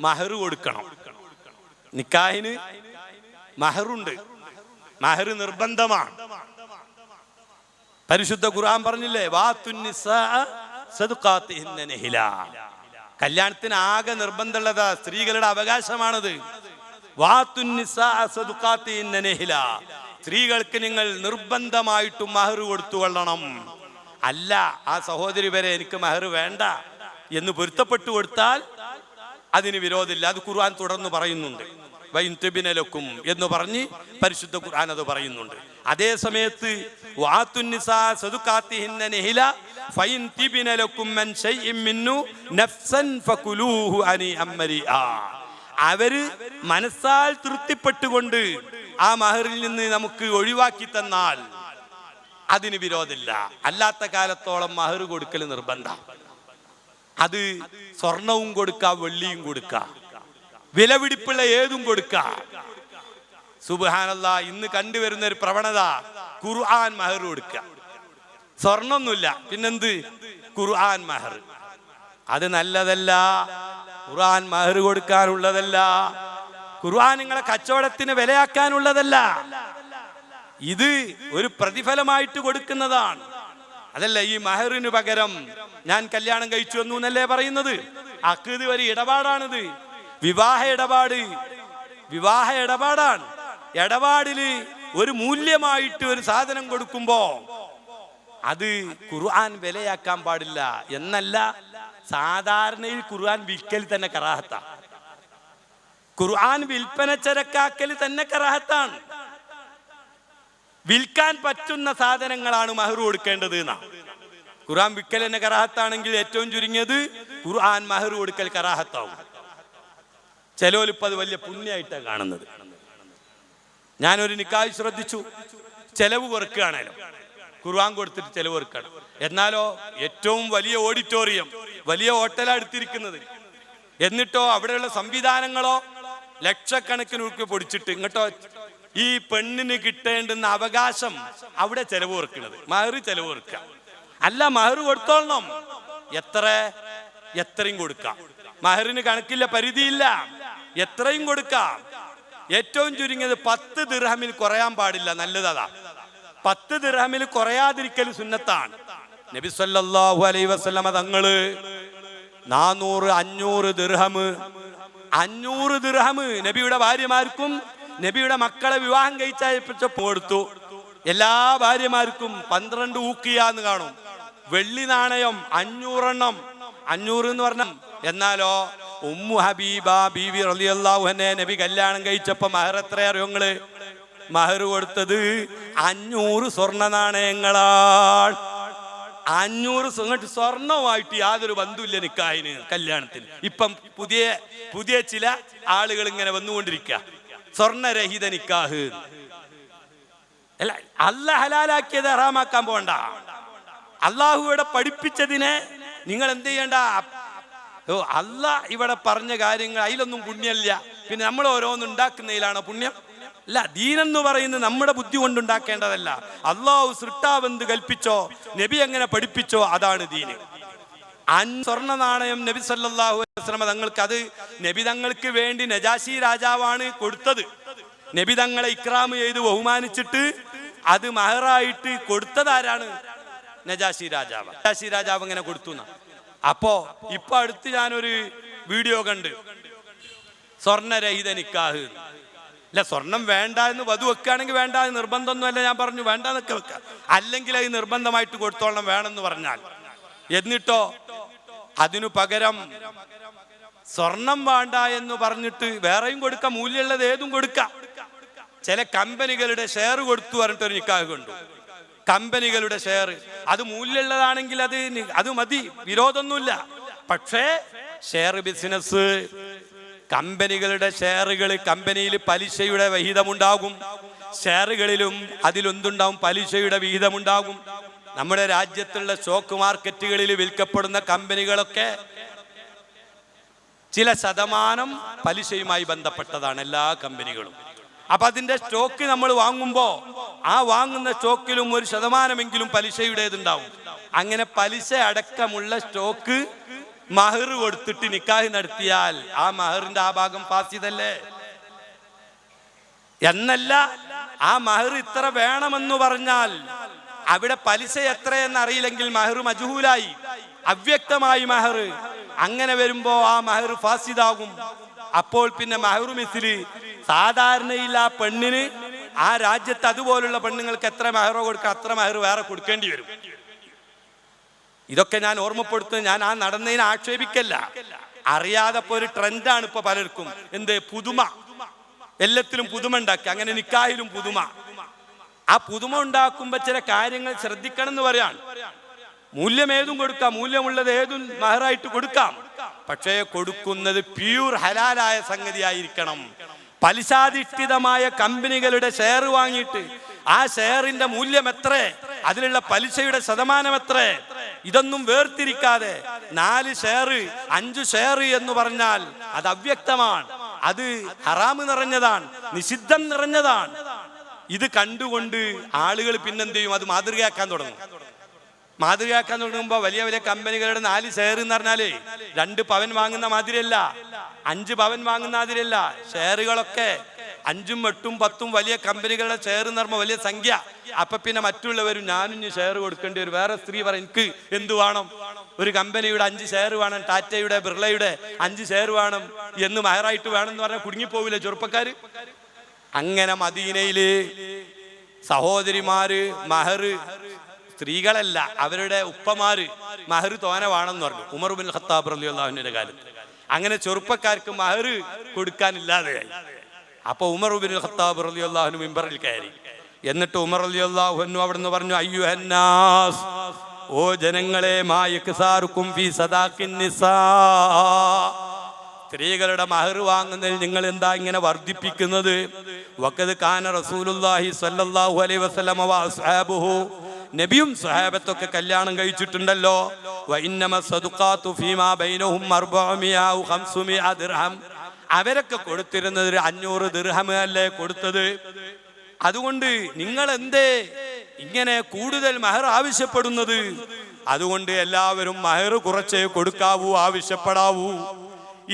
മഹർ കൊടുക്കണം. നിക്കാഹിന് മഹറുണ്ട്. മഹർ നിർബന്ധമാണ്. പരിശുദ്ധ ഖുർആൻ പറഞ്ഞില്ലേ. കല്യാണത്തിന് ആകെ നിർബന്ധമുള്ളതാ സ്ത്രീകളുടെ അവകാശമാണത്. സ്ത്രീകൾക്ക് നിങ്ങൾ നിർബന്ധമായിട്ടും മഹർ കൊടുത്തു കൊള്ളണം അല്ല ആ സഹോദരി വരെ എനിക്ക് മഹർ വേണ്ട എന്ന് പൊരുത്തപ്പെട്ടു കൊടുത്താൽ അതിന് വിരോധമില്ല. അത് ഖുർആൻ തുടർന്ന് പറയുന്നുണ്ട്. വൈൻതുബിനലക്കും എന്ന് പറഞ്ഞ് പരിശുദ്ധ ഖുർആൻ അത് പറയുന്നുണ്ട്. അതേ സമയത്ത് അവർ മനസ്സാൽ തൃപ്തിപ്പെട്ടുകൊണ്ട് ആ മഹറിൽ നിന്ന് നമുക്ക് ഒഴിവാക്കി തന്നാൽ അതിന് വിരോധമില്ല. അല്ലാത്ത കാലത്തോളം മഹർ കൊടുക്കൽ നിർബന്ധം. അത് സ്വർണവും കൊടുക്ക വെള്ളിയും കൊടുക്ക. വിലപിടിപ്പുള്ള ഏതും കൊടുക്ക. സുബാനല്ല ഇന്ന് കണ്ടുവരുന്ന ഒരു പ്രവണത ഖുർആൻ മഹർ കൊടുക്കുക സ്വർണൊന്നുമില്ല പിന്നെന്ത്? ഖുർആൻ മഹർ. അത് നല്ലതല്ല ഖുർആൻ മഹർ കൊടുക്കാനുള്ളതല്ല ഖുർആൻ നിങ്ങളെ കച്ചവടത്തിന് വിലയാക്കാനുള്ളതല്ല. ഇത് ഒരു പ്രതിഫലമായിട്ട് കൊടുക്കുന്നതാണ്. അതല്ല ഈ മഹറിന് പകരം ഞാൻ കല്യാണം കഴിച്ചു എന്നു എന്നല്ലേ പറയുന്നത്? അക്കീത് ഒരു ഇടപാടാണിത്. വിവാഹ ഇടപാട്. വിവാഹ ഇടപാടാണ്. ഇടപാടിൽ ഒരു മൂല്യമായിട്ട് ഒരു സാധനം കൊടുക്കുമ്പോ അത് ഖുർആൻ വിലയാക്കാൻ പാടില്ല എന്നല്ല സാധാരണയിൽ ഖുർആൻ വിൽക്കൽ തന്നെ കറാഹത്താണ് ഖുർആൻ വിൽപ്പന ചരക്കാക്കൽ തന്നെ കറാഹത്താണ്. വിൽക്കാൻ പറ്റുന്ന സാധനങ്ങളാണ് മഹർ കൊടുക്കേണ്ടത് എന്നാ. ഖുർആൻ വിൽക്കൽ എന്ന കറാഹത്താണെങ്കിൽ ഏറ്റവും ചുരുങ്ങിയത് ഖുർആൻ മഹർ കൊടുക്കൽ കറാഹത്താവും. ചിലോലിപ്പോ അത് വലിയ പുണ്യമായിട്ടാണ് കാണുന്നത്. ഞാനൊരു നിക്കായ് ശ്രദ്ധിച്ചു. ചെലവ് കുറക്കുകയാണല്ലോ ഖുർആൻ കൊടുത്തിട്ട് ചെലവ് കുറക്കണം എന്നാലോ ഏറ്റവും വലിയ ഓഡിറ്റോറിയം വലിയ ഹോട്ടലാണ് എടുത്തിരിക്കുന്നത്. എന്നിട്ടോ അവിടെയുള്ള സംവിധാനങ്ങളോ ലക്ഷക്കണക്കിന് ഉറുപ്പ് പൊടിച്ചിട്ട് ഇങ്ങോട്ടോ ഈ പെണ്ണിന് കിട്ടേണ്ടുന്ന അവകാശം അവിടെ ചെലവ് കുറക്കുന്നത് മഹർ ചെലവ് കുറക്കുക അല്ല മഹർ കൊടുത്തോളണം. എത്ര? എത്രയും കൊടുക്കാം. മഹറിന് കണക്കില്ല പരിധിയില്ല. എത്രയും കൊടുക്കാം. ഏറ്റവും ചുരുങ്ങിയത് പത്ത് ദിർഹമിൽ കുറയാൻ പാടില്ല നല്ലതാ പത്ത് ദിർഹമിൽ കുറയാതിരിക്കൽ സുന്നത്താണ്. നബി സല്ലല്ലാഹു അലൈഹി വസല്ലമ തങ്ങൾ നാനൂറ് അഞ്ഞൂറ് ദിർഹമ് അഞ്ഞൂറ് ദിർഹമ് നബിയുടെ ഭാര്യമാർക്കും നബിയുടെ മക്കളെ വിവാഹം കഴിച്ചപ്പോൾ കൊടുത്തു. എല്ലാ ഭാര്യമാർക്കും പന്ത്രണ്ട് ഊക്കിയാന്ന് കാണും. വെള്ളി നാണയം അഞ്ഞൂറെണ്ണം. അഞ്ഞൂറ് എന്ന് പറഞ്ഞ എന്നാലോ ഉമ്മു ഹബീബ ബീവി റലിയല്ലാഹുനെ നബി കല്യാണം കഴിച്ചപ്പോ മഹർ എത്ര അറിയോങ്ങൾ മഹർ കൊടുത്തത് അഞ്ഞൂറ് സ്വർണ നാണയങ്ങളാണ്. അഞ്ഞൂറ് ഇങ്ങോട്ട് സ്വർണവുമായിട്ട് യാതൊരു ബന്ധുവില്ല നിക്കായിന് കല്യാണത്തിന്. ഇപ്പം പുതിയ പുതിയ ചില ആളുകൾ ഇങ്ങനെ വന്നുകൊണ്ടിരിക്കുക സ്വർണരഹിത നിക്കാഹ്. അല്ല അല്ല ഹലാലാക്കിയത് ഹറാമാക്കാൻ പോണ്ട. അള്ളാഹു ഇവിടെ പഠിപ്പിച്ചതിനെ നിങ്ങൾ എന്ത് ചെയ്യണ്ട? ഓ അല്ല ഇവിടെ പറഞ്ഞ കാര്യങ്ങൾ അതിലൊന്നും പുണ്യമില്ല. പിന്നെ നമ്മൾ ഓരോന്നുണ്ടാക്കുന്നതിലാണ് പുണ്യം? അല്ല ദീൻ എന്ന് പറയുന്നത് നമ്മുടെ ബുദ്ധി കൊണ്ടുണ്ടാക്കേണ്ടതല്ല. അള്ളാഹു സൃഷ്ടാവെന്ത് കൽപ്പിച്ചോ നബി എങ്ങനെ പഠിപ്പിച്ചോ അതാണ് ദീന്. സ്വർണ നാണയം നബി സല്ലാഹു അലൈഹി വസല്ലമ തങ്ങൾക്ക് അത് നബി തങ്ങൾക്ക് വേണ്ടി നജാശി രാജാവാണ് കൊടുത്തത്. നബി തങ്ങളെ ഇക്രാം ചെയ്ത് ബഹുമാനിച്ചിട്ട് അത് മഹറായിട്ട് കൊടുത്തത് ആരാണ്? നജാശി രാജാവ്. നജാശി രാജാവ് ഇങ്ങനെ കൊടുത്തു. അപ്പോ ഇപ്പൊ അടുത്ത് ഞാനൊരു വീഡിയോ കണ്ട്. സ്വർണരഹിത നിക്കാഹ് അല്ല സ്വർണം വേണ്ട എന്ന് വധു വെക്കുകയാണെങ്കിൽ വേണ്ട എന്ന് നിർബന്ധമൊന്നുമല്ല ഞാൻ പറഞ്ഞു. വേണ്ട എന്നൊക്കെ വെക്കുക അല്ലെങ്കിൽ അത് നിർബന്ധമായിട്ട് കൊടുത്തോളം വേണമെന്ന് പറഞ്ഞാൽ. എന്നിട്ടോ അതിനു പകരം സ്വർണം വേണ്ട എന്ന് പറഞ്ഞിട്ട് വേറെയും കൊടുക്കാം മൂല്യമുള്ളത് ഏതും കൊടുക്കാം. ചില കമ്പനികളുടെ ഷെയർ കൊടുത്തു പറഞ്ഞിട്ട് ഒരു നിക്കാഹ് കൊണ്ടു. കമ്പനികളുടെ ഷെയർ. അത് മൂല്യമുള്ളതാണെങ്കിൽ അത് അത് മതി വിരോധമൊന്നുമില്ല. പക്ഷേ ഷെയർ ബിസിനസ് കമ്പനികളുടെ ഷെയറുകൾ കമ്പനിയിൽ പലിശയുടെ വിഹിതമുണ്ടാകും. ഷെയറുകളിലും അതിലൊന്തുണ്ടാവും? പലിശയുടെ വിഹിതമുണ്ടാകും. നമ്മുടെ രാജ്യത്തുള്ള സ്റ്റോക്ക് മാർക്കറ്റുകളിൽ വിൽക്കപ്പെടുന്ന കമ്പനികളൊക്കെ ചില ശതമാനം പലിശയുമായി ബന്ധപ്പെട്ടതാണ് എല്ലാ കമ്പനികളും. അപ്പൊ അതിന്റെ സ്റ്റോക്ക് നമ്മൾ വാങ്ങുമ്പോൾ ആ വാങ്ങുന്ന സ്റ്റോക്കിലും ഒരു ശതമാനമെങ്കിലും പലിശയുടേതുണ്ടാവും. അങ്ങനെ പലിശ അടക്കമുള്ള സ്റ്റോക്ക് മഹർ കൊടുത്തിട്ട് നിക്കാഹ് നടത്തിയാൽ ആ മഹറിന്റെ ആ ഭാഗം ഫാസിദല്ലേ എന്നല്ല ആ മഹർ ഇത്ര വേണമെന്ന് പറഞ്ഞാൽ അവിടെ പലിശ എത്രയെന്ന് അറിയില്ലെങ്കിൽ മഹർ മജുഹൂലായി. അവ്യക്തമായി മഹർ. അങ്ങനെ വരുമ്പോ ആ മഹർ ഫാസിദാകും. അപ്പോൾ പിന്നെ മഹറു മിസിൽ സാധാരണയിൽ ആ പെണ്ണിന് ആ രാജ്യത്ത് അതുപോലുള്ള പെണ്ണുങ്ങൾക്ക് എത്ര മഹറോ കൊടുക്കുക അത്ര മഹർ വേറെ കൊടുക്കേണ്ടി വരും. ഇതൊക്കെ ഞാൻ ഓർമ്മപ്പെടുത്തുന്നത് ഞാൻ ആ നടന്നതിനെ ആക്ഷേപിക്കല്ല. അറിയാതെ ഒരു ട്രെൻഡാണ് ഇപ്പൊ പലർക്കും. എന്ത്? പുതുമ. എല്ലാത്തിലും പുതുമ ഉണ്ടാക്കി. അങ്ങനെ നിക്കായാലും പുതുമ. ആ പുതുമ ഉണ്ടാക്കുമ്പോ ചില കാര്യങ്ങൾ ശ്രദ്ധിക്കണം എന്ന് പറയാണ്. മൂല്യം ഏതും കൊടുക്കാം. മൂല്യമുള്ളത് ഏതും മഹറായിട്ട് കൊടുക്കാം. പക്ഷേ കൊടുക്കുന്നത് പ്യൂർ ഹലാലായ സംഗതി ആയിരിക്കണം പലിശാധിഷ്ഠിതമായ കമ്പനികളുടെ ഷെയർ വാങ്ങിയിട്ട് ആ ഷെയറിന്റെ മൂല്യം എത്ര? അതിലുള്ള പലിശയുടെ ശതമാനം എത്ര? ഇതൊന്നും വേർതിരിക്കാതെ നാല് ഷെയർ അഞ്ചു ഷെയർ എന്ന് പറഞ്ഞാൽ അത് അവ്യക്തമാണ്. അത് ഹറാമ് നിറഞ്ഞതാണ് നിഷിദ്ധം നിറഞ്ഞതാണ്. ഇത് കണ്ടുകൊണ്ട് ആളുകൾ പിന്നെന്ത് ചെയ്യും അത് മാതൃകയാക്കാൻ തുടങ്ങും. മാതൃകയാക്കാൻ തുടങ്ങുമ്പോൾ വലിയ വലിയ കമ്പനികളുടെ നാല് ഷെയർ എന്ന് പറഞ്ഞാലേ രണ്ട് പവൻ വാങ്ങുന്ന മാതിരിയല്ല അഞ്ച് പവൻ വാങ്ങുന്ന മാതിരിയല്ല. ഷെയറുകളൊക്കെ അഞ്ചും എട്ടും പത്തും വലിയ കമ്പനികളുടെ ഷെയർ എന്ന് വലിയ സംഖ്യ. അപ്പൊ പിന്നെ മറ്റുള്ളവരും ഞാനും ഷെയർ കൊടുക്കേണ്ടി വരും. വേറെ സ്ത്രീ പറയും എനിക്ക് എന്ത് വേണം? ഒരു കമ്പനിയുടെ അഞ്ച് ഷെയർ വേണം ടാറ്റയുടെ ബിർളയുടെ അഞ്ച് ഷെയർ വേണം എന്ന് മയറായിട്ട് വേണം എന്ന് പറഞ്ഞാൽ കുടുങ്ങിപ്പോവില്ലേ ചെറുപ്പക്കാര്? അങ്ങനെ മദീനയിൽ സഹോദരിമാര് മഹർ സ്ത്രീകളല്ല അവരുടെ ഉപ്പമാര് മഹർ തോന വേണമെന്ന് പറഞ്ഞു. ഉമർ ബിൻ ഖത്താബ് റലിയുള്ള കാലത്ത്. അങ്ങനെ ചെറുപ്പക്കാർക്ക് മഹർ കൊടുക്കാനില്ലാതെയായി അപ്പൊ ഉമർ ഉബിൻ ഖത്താബ് റലി അള്ളാഹുനു മിമ്പറിൽ കയറി. എന്നിട്ട് ഉമർ അലി അള്ളാഹുനു അവിടെ നിന്ന് പറഞ്ഞു അയ്യു ഹന്നാസ് ഓ ജനങ്ങളെ ഫീ സ്ത്രീകളുടെ മഹർ വാങ്ങുന്നതിൽ നിങ്ങൾ എന്താ ഇങ്ങനെ വർദ്ധിപ്പിക്കുന്നത്? വക്കത് കാന റസൂലുല്ലാഹി സ്വല്ലല്ലാഹു അലൈഹി വസല്ലമ വ അസ്ഹാബുഹു. നബിയും സഹാബത്തൊക്കെ കല്യാണം കഴിച്ചിട്ടുണ്ടല്ലോ. വ ഇന്നമ സദുഖാത്തു ഫീമാ ബൈനഹും അർബഅമിയ ഖംസുമിയ ദിർഹം. അവരൊക്കെ കൊടുത്തിരുന്നത് ഒരു അഞ്ഞൂറ് ദീർഹമല്ലേ കൊടുത്തത്? അതുകൊണ്ട് നിങ്ങൾ എന്തേ ഇങ്ങനെ കൂടുതൽ മഹർ ആവശ്യപ്പെടുന്നത്? അതുകൊണ്ട് എല്ലാവരും മഹർ കുറച്ചേ കൊടുക്കാവൂ ആവശ്യപ്പെടാവൂ.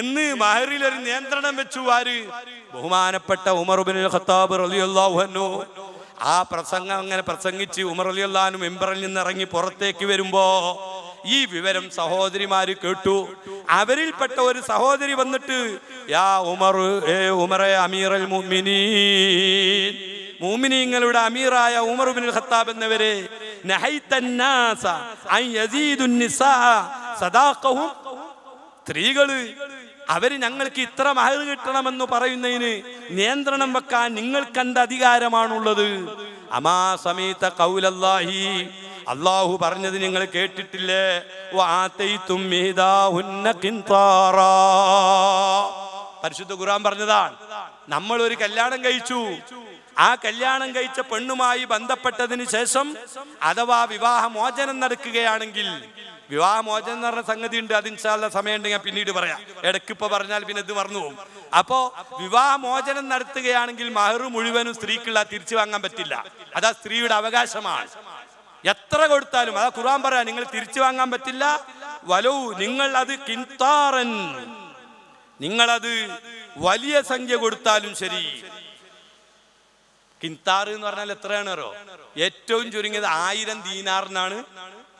എന്ന് മഹറിൽ ഒരു നിയന്ത്രണം വെച്ചു ആര്? ബഹുമാനപ്പെട്ട ഉമർ ബിൻ ഖത്താബ് റളിയല്ലാഹു അൻഹു. ആ പ്രസംഗം അങ്ങനെ പ്രസംഗിച്ച് ഉമർ അലിയല്ലാനും മെമ്പറിൽ നിന്ന് ഇറങ്ങി പുറത്തേക്ക് വരുമ്പോ ഈ വിവരം സഹോദരിമാര് കേട്ടു. അവരിൽപ്പെട്ട ഒരു സഹോദരി വന്നിട്ട് യാ ഉമർ ഏ ഉമറെ അമീറൽ മുഅ്മിനീൻ. മൂമിനീങ്ങളുടെ അമീറായ ഉമർ ബിൻ ഖത്താബ് എന്നവരെ സദാഖഹും. സ്ത്രീകൾ അവർ ഞങ്ങൾക്ക് ഇത്ര മഹർ കിട്ടണമെന്ന് പറയുന്നതിന് നിയന്ത്രണം വെക്കാൻ നിങ്ങൾക്ക് എന്ത് അധികാരമാണുള്ളത്? അമാ സമീത കൗലല്ലാഹി. അള്ളാഹു പറഞ്ഞത് നിങ്ങൾ കേട്ടിട്ടില്ലേ. പരിശുദ്ധ ഖുറാൻ പറഞ്ഞതാണ് നമ്മൾ ഒരു കല്യാണം കഴിച്ചു. ആ കല്യാണം കഴിച്ച പെണ്ണുമായി ബന്ധപ്പെട്ടതിന് ശേഷം അഥവാ വിവാഹമോചനം നടക്കുകയാണെങ്കിൽ വിവാഹമോചനം എന്ന് പറഞ്ഞ സംഗതി ഉണ്ട് അത് സമയമുണ്ട് ഞാൻ പിന്നീട് പറയാം. ഇടയ്ക്ക് ഇപ്പൊ പറഞ്ഞാൽ പിന്നെ ഇത് പറഞ്ഞു പോകും. അപ്പോ വിവാഹമോചനം നടത്തുകയാണെങ്കിൽ മഹർ മുഴുവനും സ്ത്രീക്കുള്ള തിരിച്ചു വാങ്ങാൻ പറ്റില്ല. അതാ സ്ത്രീയുടെ അവകാശമാണ്. എത്ര കൊടുത്താലും അതാ ഖുർആൻ പറയാ നിങ്ങൾ തിരിച്ചു വാങ്ങാൻ പറ്റില്ല. വലു നിങ്ങൾ അത് കിൻതാറൻ. നിങ്ങളത് വലിയ സംഖ്യ കൊടുത്താലും ശരി. കിൻതാർ എന്ന് പറഞ്ഞാൽ എത്രയാണ് ഏറ്റവും ചുരുങ്ങിയത് ആയിരം ദീനാറിനാണ്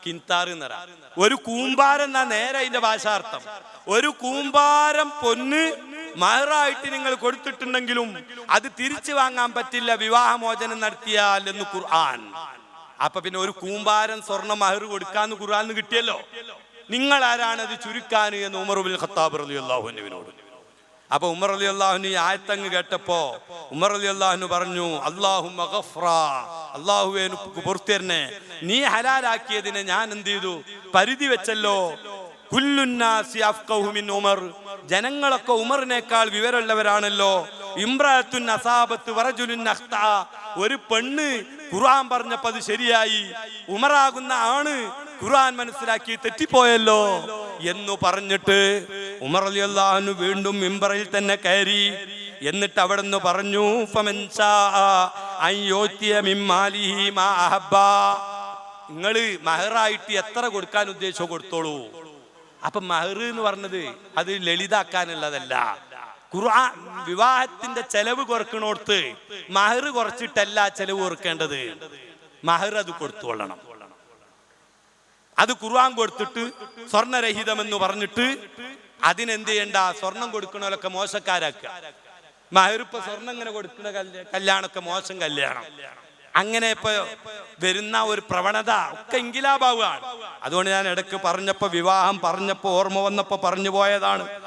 കിൻതാർ എന്ന് പറയാം. ഒരു കൂമ്പാരം എന്നാ നേരെ അതിന്റെ ഭാഷാർത്ഥം. ഒരു കൂമ്പാരം പൊന്ന് മഹറായിട്ട് നിങ്ങൾ കൊടുത്തിട്ടുണ്ടെങ്കിലും അത് തിരിച്ചു വാങ്ങാൻ പറ്റില്ല വിവാഹമോചനം നടത്തിയാൽ എന്ന് ഖുർആൻ. അപ്പൊ പിന്നെ ഒരു കൂമ്പാരൻ സ്വർണ മഹർ കൊടുക്കാന്ന് ഖുർആൻ കിട്ടിയല്ലോ. നിങ്ങൾ ആരാണ് അത് ചുരുക്കാൻ എന്ന് ഉമർ ബിൻ ഖത്താബ് അലി അൻഹുവിനോട്. അപ്പൊ ഉമർ അലി അള്ളാഹുന് ആയത്തങ്ങ് കേട്ടപ്പോ ഉമർ അലി അള്ളാഹുനു പറഞ്ഞു അള്ളാഹു അള്ളാഹുവെ പൊറുത്തരനെ നീ ഹലാലാക്കിയതിനെ ഞാൻ എന്ത് ചെയ്തു? പരിധി വെച്ചല്ലോ. ഉമർ. ജനങ്ങളൊക്കെ ഉമറിനേക്കാൾ വിവരമുള്ളവരാണല്ലോ. ഇമ്രാത്തുൻ അസാബത്ത് വറജുലുൻ ഒരു പെണ്ണ് ഖുർആൻ പറഞ്ഞപ്പോ അത് ശരിയായി. ഉമറാകുന്ന ആണ് ഖുർആൻ മനസ്സിലാക്കി തെറ്റിപ്പോയല്ലോ എന്നു പറഞ്ഞിട്ട് ഉമർ അലി അള്ളാഹു വീണ്ടും മിമ്പറിൽ തന്നെ കയറി. എന്നിട്ട് അവിടെ നിന്ന് പറഞ്ഞു. നിങ്ങൾ മഹറായിട്ട് എത്ര കൊടുക്കാൻ ഉദ്ദേശിച്ചോ കൊടുത്തോളൂ. അപ്പൊ മഹർ എന്ന് പറഞ്ഞത് അത് ലളിതാക്കാനുള്ളതല്ല. ഖുർആൻ വിവാഹത്തിന്റെ ചെലവ് കുറക്കണോടത്ത് മഹർ കുറച്ചിട്ടല്ല ചെലവ് കുറക്കേണ്ടത്. മഹർ അത് കൊടുത്തുകൊള്ളണം. അത് ഖുർആൻ കൊടുത്തിട്ട് സ്വർണരഹിതമെന്ന് പറഞ്ഞിട്ട് അതിനെന്ത് ചെയ്യണ്ട സ്വർണം കൊടുക്കണോലൊക്കെ മോശക്കാരാക്കുക. മഹരിപ്പ സ്വർണം ഇങ്ങനെ കൊടുക്കുന്ന കല്യാണമൊക്കെ മോശം കല്യാണം. അങ്ങനെ ഇപ്പൊ വരുന്ന ഒരു പ്രവണത ഒക്കെ ഇങ്കിലാഭാവുകയാണ് അതുകൊണ്ട് ഞാൻ ഇടയ്ക്ക് പറഞ്ഞപ്പോ വിവാഹം പറഞ്ഞപ്പോ ഓർമ്മ വന്നപ്പോ പറഞ്ഞു പോയതാണ്.